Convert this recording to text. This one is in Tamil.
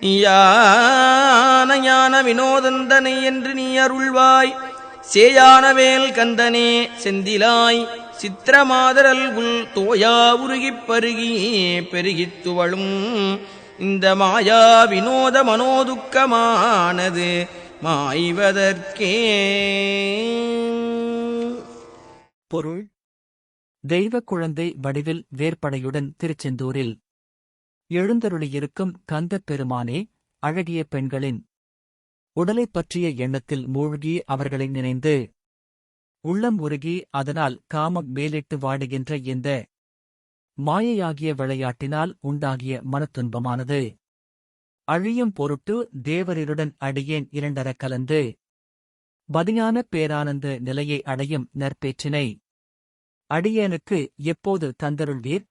நீயான ஞான வினோதந்தனை என்று நீ அருள்வாய். சேயானவேல் கந்தனே செந்திலாய் சித்திரமாதரல் உள் தோயா உருகிப் பருகி பெருகித் துவளும். இந்த மாயா வினோத மனோதுக்கமானது மாய்வதற்கே. பொருள். தெய்வ குழந்தை வடிவில் வேற்படையுடன் திருச்செந்தூரில் எழுந்தருளியிருக்கும் கந்தப் பெருமானே அழகிய பெண்களின் உடலைப் பற்றிய எண்ணத்தில் மூழ்கி அவர்களை நினைந்து உள்ளம் உருகி அதனால் காமம் மேலிட்டு வாடுகின்ற இந்த மாயையாகிய விளையாட்டினால் உண்டாகிய மனத்துன்பமானது. அழியும் பொருட்டு தேவரிருடன் அடியேன் இரண்டரக் கலந்து பதியான பேரானந்த நிலையை அடையும் நற்பேற்றினை அடியேனுக்கு எப்போது தந்தருள்வீர்?